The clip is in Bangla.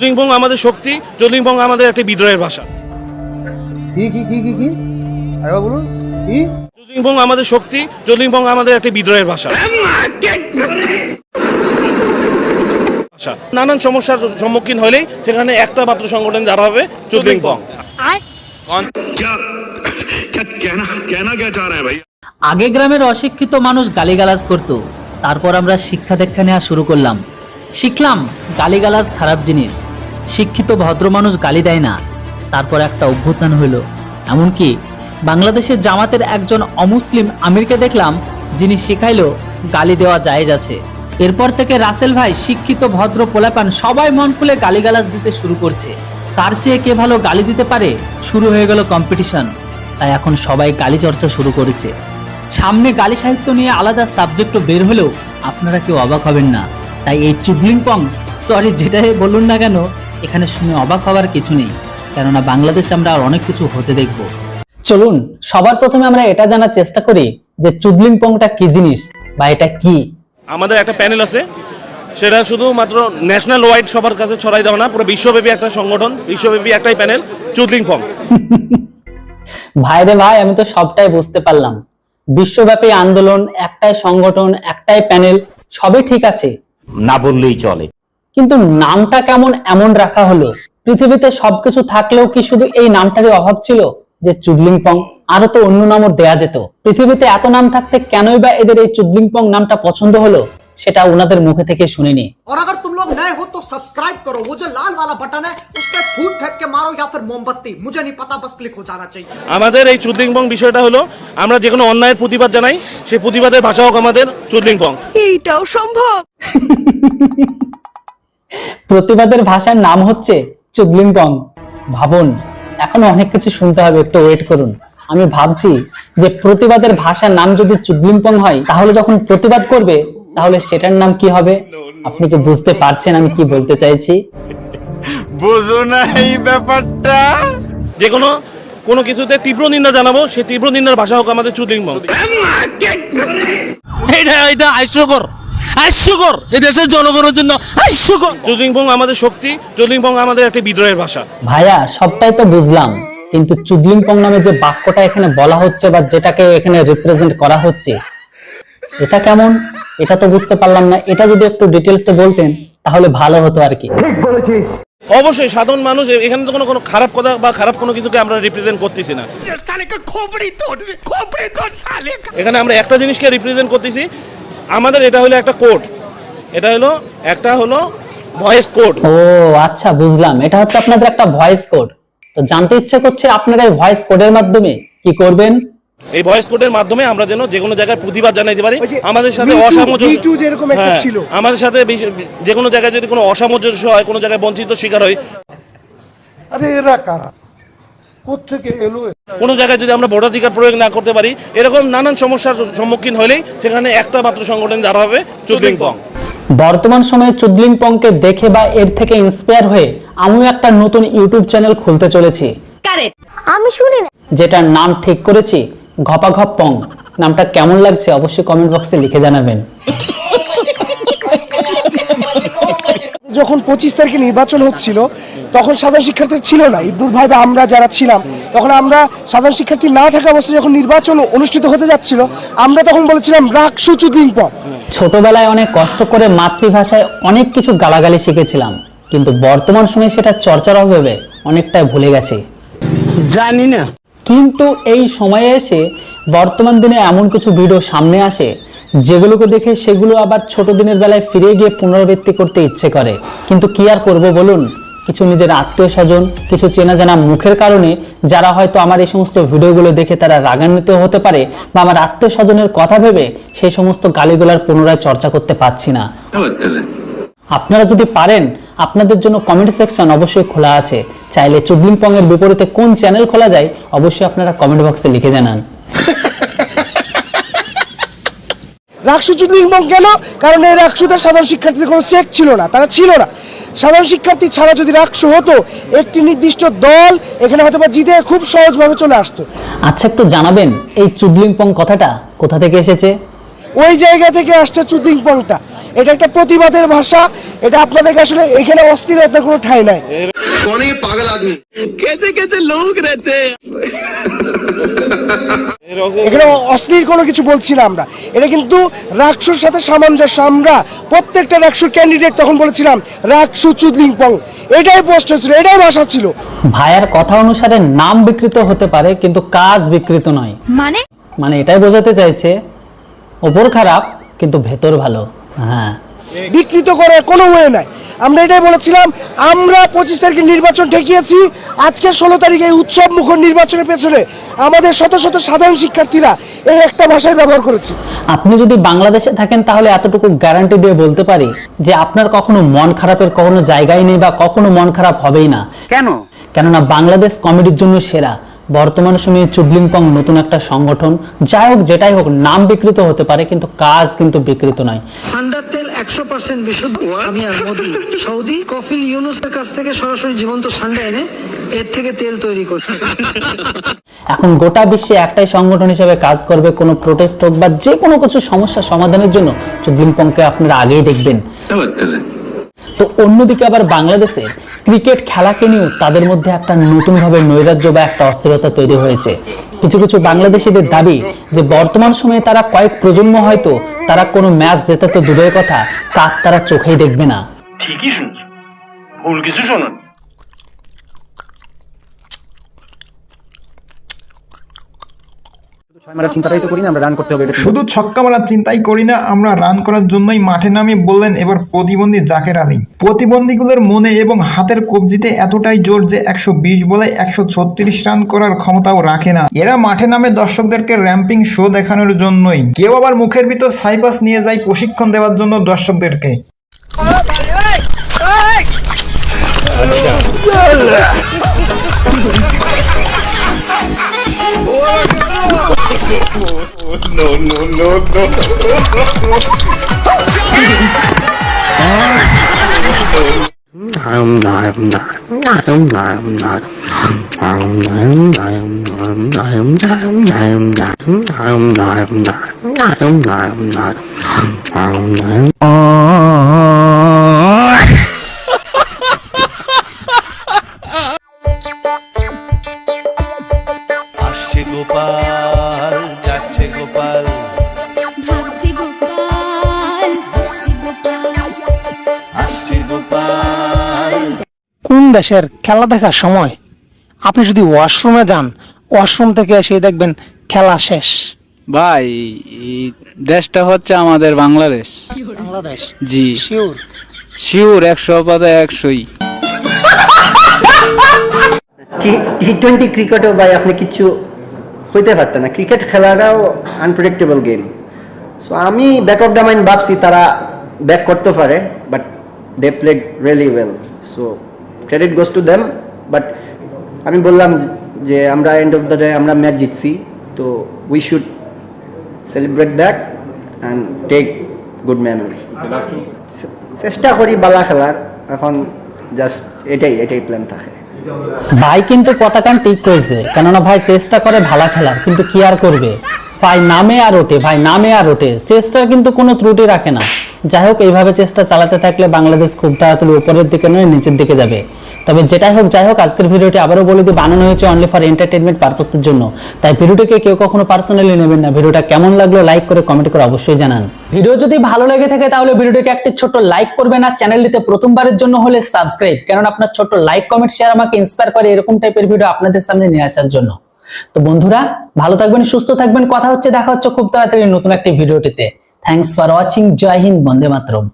জ্যোতির্লিঙ্গং আমাদের শক্তি জ্যোতির্লিঙ্গং আমাদের একটি বিদ্রোহের ভাষা। কি আমাদের শক্তি জ্যোতির্লিঙ্গং আমাদের একটি বিদ্রোহের ভাষা। ভাষা। নানান সমস্যার সম্মুখীন হলেই সেখানে একটা মাত্র সংগঠন যারা হবে জ্যোতির্লিঙ্গং আগে গ্রামের অশিক্ষিত মানুষ গালিগালাজ করত তারপর আমরা শিক্ষা দীক্ষা নেওয়া শুরু করলাম। শিখলাম গালিগালাজ খারাপ জিনিস। শিক্ষিত ভদ্র মানুষ গালি দেয় না। তারপর একটা অভ্যুত্থান হলো এমনকি বাংলাদেশের জামাতের একজন অমুসলিম আমিরকে দেখলাম, যিনি শিখাইলো গালি দেওয়া জায়েজ আছে। এরপর থেকে রাসেল ভাই শিক্ষিত, ভদ্র, পোলাপান সবাই মন খুলে গালিগালাজ দিতে শুরু করছে। কার চেয়ে কে ভালো গালি দিতে পারে, শুরু হয়ে গেল কম্পিটিশন তাই এখন সবাই গালি চর্চা শুরু করেছে। সামনে গালি সাহিত্য নিয়ে আলাদা সাবজেক্টও বের হলেও আপনারা কেউ অবাক হবেন না। তাই এই চুদলিং পং সরি যেটাই বলুন না কেন এখানে শুনে অবাক হওয়ার কিছু নেই কেননা বাংলাদেশে আমরা আর অনেক কিছু হতে দেখব। চলুন সবার প্রথমে আমরা এটা জানার চেষ্টা করি যে চুদলিং পংটা কি জিনিস বা এটা কি? আমাদের একটা প্যানেল আছে সেটা শুধুমাত্র ন্যাশনাল ওয়াইড সবার কাছে ছড়াই দেওয়া না পুরো বিশ্বব্যাপী একটা সংগঠন বিশ্বব্যাপী একটাই প্যানেল চুদলিংপং ভাই রে ভাই আমি তো সবটাই বুঝতে পারলাম। বিশ্বব্যাপী আন্দোলন একটাই সংগঠন একটাই প্যানেল সবই ঠিক আছে। না বললেই চলে। কিন্তু নামটা কেমন এমন রাখা হলো পৃথিবীতে সবকিছু থাকলেও কি শুধু এই নামটারই অভাব ছিল যে চুদলিংপং আরো তো অন্য নামও দেয়া যেত পৃথিবীতে এত নাম থাকতে কেনই বা এদের এই চুদলিংপং নামটা পছন্দ হলো সেটা ওনাদের মুখে থেকে শুনিনি और अगर तुम लोग नए हो तो सब्सक्राइब करो वो जो लाल वाला बटन है उस पर फूट फेंक के मारो या फिर मोमबत्ती मुझे नहीं पता बस क्लिक हो जाना चाहिए আমাদের এই চুদলিংপং বিষয়টা হলো আমরা যে কোনো অন্যায়ের প্রতিবাদ জানাই সেই প্রতিবাদের ভাষা হোক আমাদের চুদলিংপং এইটাও সম্ভব প্রতিবাদের ভাষার নাম হচ্ছে চুদলিংপং ভাবুন এখনও অনেক কিছু শুনতে হবে একটু ওয়েট করুন। আমি ভাবছি যে প্রতিবাদের ভাষার নাম যদি চুদলিংপং হয় তাহলে যখন প্রতিবাদ করবে তাহলে সেটার নাম কি হবে? আপনি কি বুঝতে পারছেন আমি কি বলতে চাইছি? বোঝো না এই ব্যাপারটা। যে কোনো কোনো কিছুতে তীব্র নিন্দা জানাব সেই তীব্র নিন্দার ভাষা হোক আমাদের চুদলিংপং এটা এটা হাস্যকর এই দেশের জনগণের জন্য হাস্যকর চুদলিংপং আমাদের শক্তি চুদলিংপং আমাদের একটি বিদ্রোহের ভাষা। ভাইয়া সবটাই তো বুঝলাম কিন্তু চুদলিংপং নামে যে বাক্যটা এখানে বলা হচ্ছে বা যেটাকে এখানে রিপ্রেজেন্ট করা হচ্ছে এটা কেমন? এটা তো বুঝতে পারলাম না। এটা যদি একটু ডিটেলসে বলতেন তাহলে ভালো হতো আর কি। অবশ্যই সাধারণ মানুষ এখানে তো কোনো কোনো খারাপ কথা বা খারাপ কোনো কিছুকে আমরা রিপ্রেজেন্ট করতেছি না। এখানে আমরা একটা জিনিসকে রিপ্রেজেন্ট করতেছি আমাদের এটা হলো একটা কোড এটা হলো একটা হলো ভয়েস কোড ও আচ্ছা বুঝলাম। এটা হচ্ছে আপনাদের একটা ভয়েস কোড তো জানতে ইচ্ছে করছে আপনারা এই ভয়েস কোডের মাধ্যমে কি করবেন? এই ভয়েস কোডের মাধ্যমে আমরা যেন যে কোনো জায়গায় প্রতিবাদ জানাইতে পারি। আমাদের সাথে অসামঞ্জস্য যেরকম একটা হ্যাঁ, ছিল। আমাদের সাথে যে কোনো জায়গায় যদি কোনো অসামঞ্জস্য হয় কোনো জায়গায় বঞ্চিত শিকার হয় আরে এরা কারা? কোথেকে এলো? কোনো জায়গায় যদি আমরা ভোটাধিকার প্রয়োগ না করতে পারি এরকম নানান সমস্যার সম্মুখীন হলেই সেখানে একটা মাত্র সংগঠন যারা হবে চুদলিংপং বর্তমান সময়ে চুদলিংপংকে দেখে বা এর থেকে ইন্সপায়ার হয়ে আমিও একটা নতুন ইউটিউব চ্যানেল খুলতে চলেছি। কারেক্ট যেটার নাম ঠিক করেছি ঘপাঘপ পং। নামটা কেমন লাগছে অবশ্যই কমেন্ট বক্সে লিখে জানাবেন। যখন পঁচিশ তারিখে নির্বাচন হচ্ছিল তখন সাধারণ শিক্ষার্থী ছিল না। ইবনুর ভাই বা আমরা যারা ছিলাম তখন আমরা সাধারণ শিক্ষার্থী না থাকা অবস্থায় যখন নির্বাচন অনুষ্ঠিত হতে যাচ্ছিল আমরা তখন বলেছিলাম রাখ সুচুদিন পর। ছোটবেলায় অনেক কষ্ট করে মাতৃভাষায় অনেক কিছু গালাগালি শিখেছিলাম কিন্তু বর্তমান সময়ে সেটা চর্চার অভাবে অনেকটাই ভুলে গেছি। জানি না। কিন্তু এই সময়ে এসে বর্তমান দিনে এমন কিছু ভিডিও সামনে আসে যেগুলোকে দেখে সেগুলো আবার ছোট দিনের বেলায় ফিরে গিয়ে পুনরাবৃত্তি করতে ইচ্ছে করে। কিন্তু কি আর করব বলুন? কিছু নিজের আত্মীয় স্বজন কিছু চেনা জানা মুখের কারণে যারা হয়তো আমার এই সমস্ত ভিডিওগুলো দেখে তারা রাগান্বিত হতে পারে বা আমার আত্মীয় স্বজনের কথা ভেবে সেই সমস্ত গালিগুলার পুনরায় চর্চা করতে পারছি না। আপনারা যদি পারেন, আপনাদের জন্য কমেন্ট সেকশন অবশ্যই খোলা আছে। চাইলে চুদলিং পং এর বিপরীতে কোন চ্যানেল খোলা যায়, অবশ্যই আপনারা কমেন্ট বক্সে লিখে জানান। রাকসু চুদলিন গেল কেন? কারণ এই রাকসুতে সাধারণ শিক্ষার্থীদের কোনো সেক ছিল না, তারা ছিল না। সাধারণ শিক্ষার্থী ছাড়া যদি রাকসু হতো, একটি নির্দিষ্ট দল এখানে হয়তো বা জিতে খুব সহজভাবে চলে আসতো। আচ্ছা একটু জানাবেন এই চুদলিংপং কথাটা কোথা থেকে এসেছে? ওই জায়গা থেকে আসছে চুদিং পংটা এটা একটা প্রতিবাদের ভাষা এটা আপনাদেরকে আসলে এখানে অস্থিরতার কোনো ঠাঁই নাই कौन है ये पागल आदमी कैसे कैसे लोग रहते हैं এখানে অশ্লীল কোনো কিছু বলছি না আমরা এটা কিন্তু রাকসুর সাথে সামঞ্জস্য আমরা প্রত্যেকটা রাকসুর ক্যান্ডিডেট তখন বলেছিলাম রাকসু চুদলিং পং এটাই পোস্ট হয়েছিল এটাই ভাষা ছিল ভাইয়ার কথা অনুসারে নাম বিকৃত হতে পারে কিন্তু কাজ বিকৃত নয় মানে মানে এটাই বোঝাতে চাইছে ওপর খারাপ কিন্তু ভেতর ভালো। হ্যাঁ। বিকৃত করার কোনো ওয়ে নাই। আমরা এটাই বলেছিলাম আমরা পঁচিশ তারিখে নির্বাচন ঠেকিয়েছি আজকে ষোলো তারিখে এই উৎসব মুখর নির্বাচনের পেছনে আমাদের শত শত সাধারণ শিক্ষার্থীরা এই একটা ভাষায় ব্যবহার করেছে। আপনি যদি বাংলাদেশে থাকেন তাহলে এতটুকু গ্যারান্টি দিয়ে বলতে পারি যে আপনার কখনো মন খারাপের কখনো জায়গায় নেই বা কখনো মন খারাপ হবেই না। কেন? কেননা বাংলাদেশ কমেডির জন্য সেরা। বর্তমান সময়ে চুদলিংপং নতুন একটা সংগঠন। যাই হোক যেটাই হোক নাম বিকৃত হতে পারে কিন্তু কাজ কিন্তু বিকৃত নয় ঠান্ডার তেল একশো পার্সেন্ট বিশুদ্ধ। আমি আর মোদি সৌদি কফিল ইউনুসের কাছ থেকে সরাসরি জীবন্ত ঠান্ডা এনে এর থেকে তেল তৈরি করছে। এখন গোটা বিশ্বে একটাই সংগঠন হিসেবে কাজ করবে কোনো প্রোটেস্ট হোক বা যে কোনো কিছু সমস্যা সমাধানের জন্য চুদলিংপংকে আপনারা আগেই দেখবেন। তো অন্যদিকে আবার বাংলাদেশে ক্রিকেট খেলাকে নিয়েও তাদের মধ্যে একটা নতুনভাবে নৈরাজ্য বা একটা অস্থিরতা তৈরি হয়েছে। কিছু কিছু বাংলাদেশিদের দাবি যে বর্তমান সময়ে তারা কয়েক প্রজন্ম হয়তো তারা কোনো ম্যাচ জেতা তো দূরের কথা কাক তারা চোখেই দেখবে না। ঠিকই শুনছো। ভুল কিছু শুধু ছক্কা মারার চিন্তাই করি না আমরা রান করার জন্যই মাঠে নামে বললেন এবার প্রতিবন্ধী জাকের আলী। প্রতিবন্ধীগুলোর মনে এবং হাতের কবজিতে এতটাই জোর যে একশো বিশ বলে একশো ছত্রিশ রান করার ক্ষমতাও রাখে না। এরা মাঠে নামে দর্শকদেরকে র্যাম্পিং শো দেখানোর জন্যই। কেউ আবার মুখের ভিতর সাইপাস নিয়ে যায় প্রশিক্ষণ দেওয়ার জন্য দর্শকদেরকে। no, no, no, no. I'm not, I'm not, I'm not, I'm not, I'm not, I'm not, I'm not, I'm not, I'm not, I'm not, I'm not, I'm not, I'm not, I'm not, I'm not, দেশের খেলা দেখার সময় আপনি যদি ওয়াশরুমে যান ওয়াশরুম থেকে এসে দেখবেন খেলা শেষ। ভাই এই দেশটা হচ্ছে আমাদের বাংলাদেশ। বাংলাদেশ? জি। শিওর শিওর একশো পাতা একশোই। টি টোয়েন্টি ক্রিকেটও ভাই আপনি কিছু হইতে পারতেন না। ক্রিকেট খেলাটাও আনপ্রেডিক্টেবল গেম সো আমি ব্যাক অফ দ্য মাইন্ড ভাবছি তারা ব্যাক করতে পারে but they played really well so credit goes to them but আমি বললাম যে আমরা এন্ড অফ দ্য ডে আমরা ম্যাচ জিতছি, তো we should celebrate that and take good memory চেষ্টা করি বালা খেলার, এখন জাস্ট এটাই এটাই প্ল্যান থাকে। ভাই কিন্তু পতাকান ঠিক করেছে কেননা ভাই চেষ্টা করে ভালো খেলার, কিন্তু কি আর করবে? ভাই নামে আর ওঠে, ভাই নামে আর ওঠে, চেষ্টা কিন্তু কোনো ত্রুটি রাখে না। যাই হোক, এইভাবে চেষ্টা চালাতে থাকলে বাংলাদেশ খুব তাড়াতাড়ি উপরের দিকে নয়, নিচের দিকে যাবে। তবে যেটাই হোক, যাই হোক, আজকের ভিডিওটি আবারও বলে দিই, বানানো হয়েছে অনলি ফর এন্টারটেনমেন্ট পারপাসের জন্য। তাই ভিডিওটিকে কেউ কখনো পার্সোনালি নেবেন না। ভিডিওটা কেমন লাগল লাইক করে কমেন্ট করে অবশ্যই জানান। ভিডিও যদি ভালো লেগে থাকে, তাহলে ভিডিওটিকে একটি ছোট লাইক করবেন আর চ্যানেলটিতে প্রথমবারের জন্য হলে সাবস্ক্রাইব কারণ আপনার ছোট লাইক কমেন্ট শেয়ার আমাকে ইন্সপায়ার করে এরকম টাইপের ভিডিও আপনাদের সামনে নিয়ে আসার জন্য। তো বন্ধুরা, ভালো থাকবেন, সুস্থ থাকবেন। কথা হচ্ছে, দেখা হচ্ছে খুব তাড়াতাড়ি নতুন একটি ভিডিওটিতে। থ্যাংকস ফর ওয়াচিং জয় হিন্দ বন্দে মাতরম